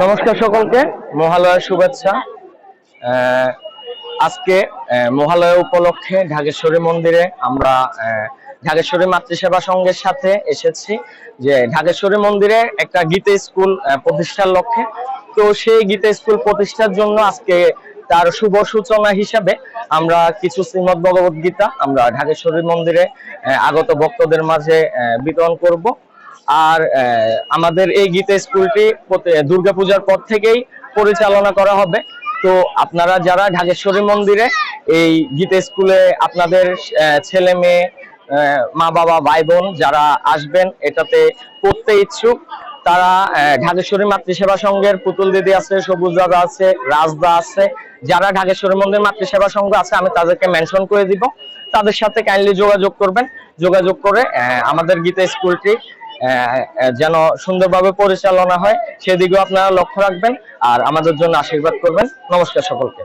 নমস্কার সকলকে। মহালয়ার শুভেচ্ছা। আজকে মহালয়া উপলক্ষে ঢাকেশ্বরী মন্দিরে আমরা ঢাকেশ্বরী মাতৃসেবা সংঘের সাথে এসেছি যে ঢাকেশ্বরী মন্দিরে একটা গীতা স্কুল প্রতিষ্ঠার লক্ষ্যে। তো সেই গীতা স্কুল প্রতিষ্ঠার জন্য আজকে তার শুভ সূচনা হিসাবে আমরা কিছু শ্রীমদ ভগবত গীতা আমরা ঢাকেশ্বরী মন্দিরে আগত ভক্তদের মাঝে বিতরণ করব। আর আমাদের এই গীতা স্কুলটি দুর্গাপূজার পর থেকেই পরিচালনা করা হবে। তো আপনারা যারা ঢাকেশ্বরী মন্দিরে এই গীতা স্কুলে আপনাদের ছেলে মেয়ে মা বাবা, ভাই বোন যারা আসবেন, এটাতে পড়তে ইচ্ছুক, তারা ঢাকেশ্বরী মাতৃসেবা সংঘের পুতুল দিদি আছে, সবুজ দাদা আছে, রাজদা আছে, যারা ঢাকেশ্বরী মন্দির মাতৃসেবা সংঘ আছে, আমি তাদেরকে মেনশন করে দিব। তাদের সাথে কাইন্ডলি যোগাযোগ করবেন। যোগাযোগ করে আমাদের গীতা স্কুলটি যেন সুন্দরভাবে পরিচালনা হয়, সেদিকেও আপনারা লক্ষ্য রাখবেন আর আমাদের জন্য আশীর্বাদ করবেন। নমস্কার সকলকে।